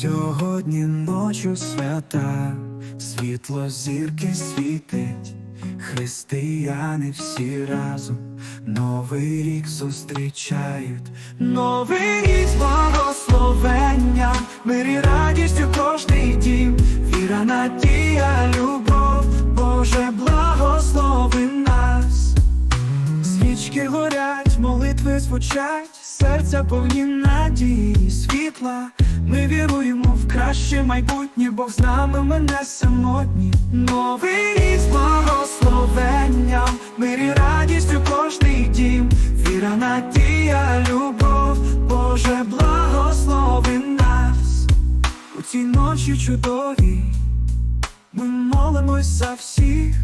Сьогодні ночу свята, світло зірки світить, християни всі разом, Новий рік зустрічають, Новий рік з благословенням, мир і радістю кожний дім, віра, надія, любов, Боже, благослови нас. Свічки горять, молитви звучать, серця повні надії, світла. Ми віруємо в краще майбутнє, Бог з нами ми не самотні. Новий рік з благословенням, мир і радістю кожний дім, віра, надія, любов, Боже, благослови нас. У цій ночі чудовій ми молимось за всіх.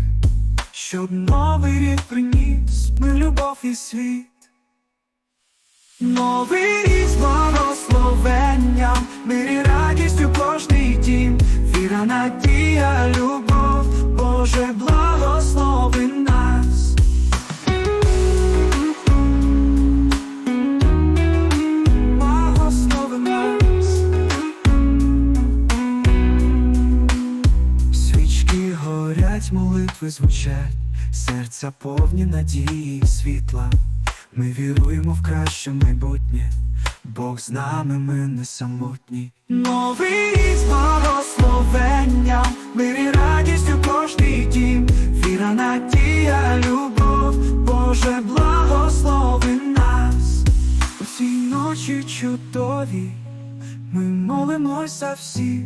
Щоб новий рік приніс ми любов і світ. Новий рік з благословенням, мир і радістю кожний дім, віра, надія, любов, Боже, благослови нас. Благослови нас. Свічки горять, молитви звучать, серця повні надії світла. Ми віруємо в краще майбутнє, Бог з нами, ми не самотні. Новий рік з благословенням, мир і радістю кожний дім, віра, надія, любов, Боже, благослови нас. У цій ночі чудові, ми молимось за всіх.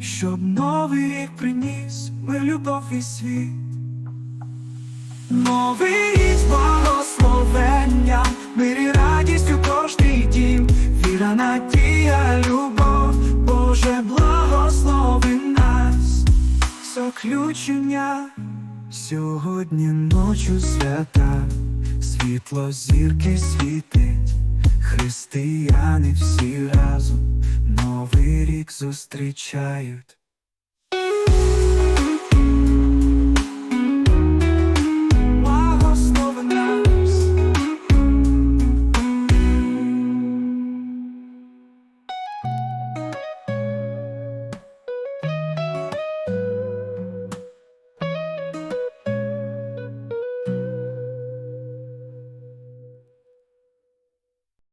Щоб новий рік приніс ми любов і світ. Новий рік надія, любов, Боже, благослови нас, заключення сьогодні ночу свята, світло зірки світить, християни всі разом, новий рік зустрічають.